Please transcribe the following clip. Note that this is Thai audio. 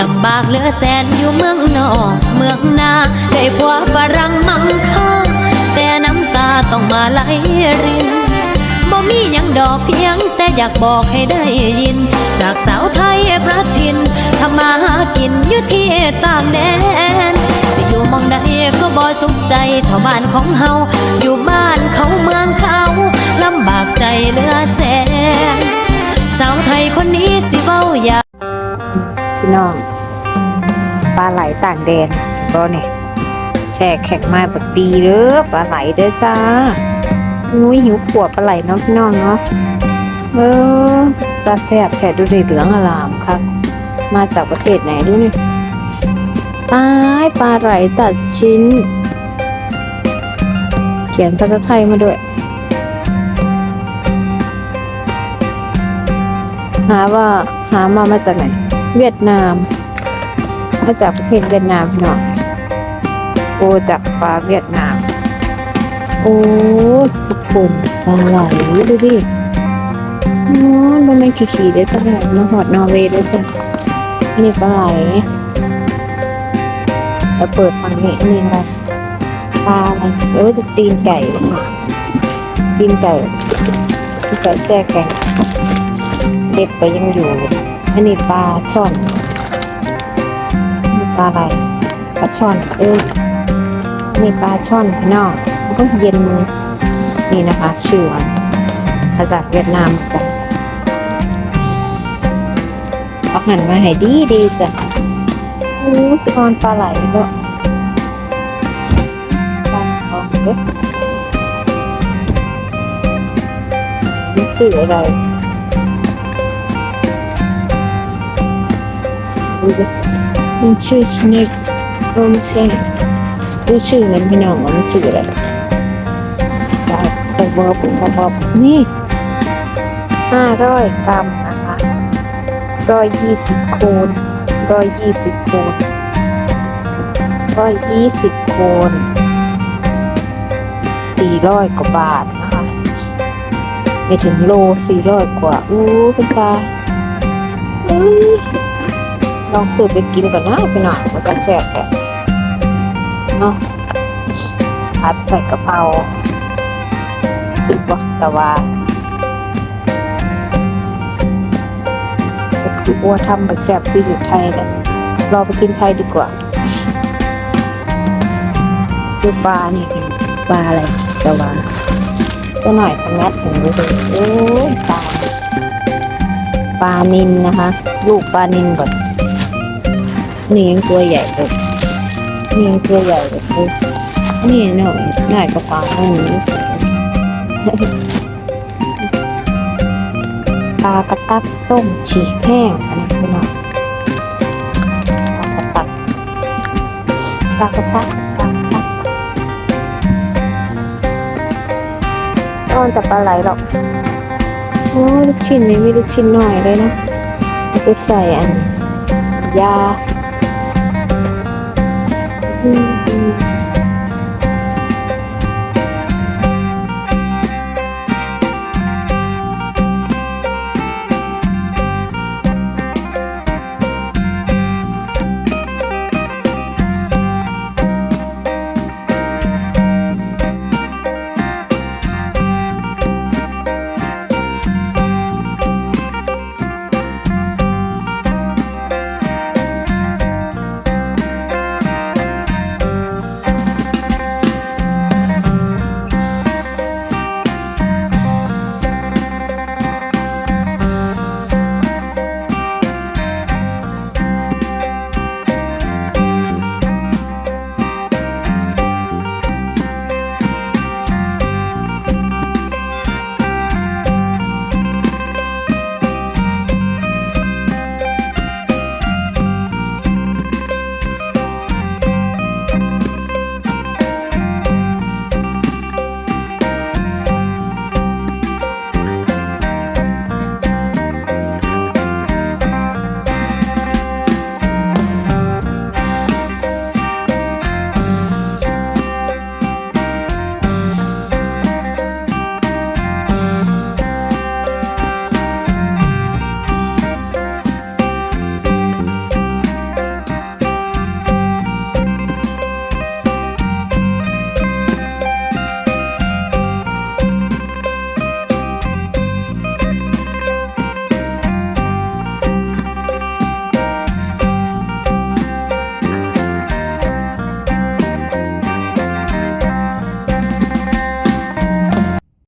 ลำบากเหลือแสนอยู่เมืองนอกเมืองนาได้ผัวฝรั่งมั่งค่าแต่น้ำตาต้องมาไหลรินบ่มียังดอกเพียงแต่อยากบอกให้ได้ยิน จากสาวไทยประทินทำมาหากินอยู่ที่ต่างแดนสิอยู่มองใดก็บ่สุขใจเท่าบ้านของเฮาอยู่บ้านเขาเมืองเขาลำบากใจเหลือแสนสาวไทยคนนี้สิเว้าอยา พี่น้องปลาไหลต่างแดนก็เนี่ยแช่แข็งม้บักดีเด้อปลาไหลเด้อจ้าอุ้ยหิวขวบปลาไหลเนาะพี่น้องเนาะเออตาแซ่บแฉดูดิเหลืองอลามครับ มาจากประเทศไหนดูนี่ปลาปลาไหลตัดชิ้น เขียนภาษาไทยมาด้วยหาว่าหามามาจากไหน เวียดนามมาจากประเทศเวียดนามพี่น้องโอจากฟ้าเวียดนาม โอ้ทุกคนปลาไหลดูดิอ๋อมันเป็นขี่ๆด้จ้ะแบบมาหอดนอร์เวย์เด้อจ้ะนี่ปลาไหลแล้วเปิดฟังนี่นี่อะไรปลาอะไรเออจะตีนไก่ตีนไก่ตีนไก่แช่แข็งเด็กก็ยังอยู่ อันนี้ปลาช่อนปลาอะไรปลาช่อน เออนี่ปลาช่อนพี่น้องมันก็เย็นมือนี่นะคะชื่อมันมาจากเวียดนามเหมือนเอาหันมาให้ดีดีจ้ะโอ้สิออนปลาไหลเนาะปลาทองเด้อนี่ชื่ออะไร มันชื่อสเนกโอมใช่ดูชื่อมันพี่น้องมันชื่ออะไรสบอบสบอบสบอบนี่ห้าร้อยกรัมนะคะร้อยยี่สิบคูณร้อยยี่สิบคูณร้อยยี่สิบคูณสี่ร้อยกว่าบาทนะคะไม่ถึงโลสี่ร้อยกว่าอู้เป็นตาอุ้ย ลองซื้อไปกินก่อนนะพี่น้องมันก็แซ่บแหละเนาะผัดใส่กะเพราคือว่าแต่ว่าก็คือว่าทำแบบแซ่บที่อยู่ไทยแหละรอไปกินไทยดีกว่าดูปลานี่ปลาอะไรแต่ว่าตัวหน่อยทำงัดถึงดูเลยโอ้ยปลาปลานินนะคะ ลูกปลานินก่อน นี่ยังตัวใหญ่เลยนี่ยังตัวใหญ่เลยคือนี่หน่อยหน่อยกระเป๋าอันนี้ปลากระตักต้มฉีกแห้งอันนี้พี่น้องปลากระตักปลากระตักปลากระตักซ่อนแต่ปลาไหลหรอกโอ้ลูกชิ้นนี่มีลูกชิ้นหน่อยเลยนะไปใส่อันยา Thank you.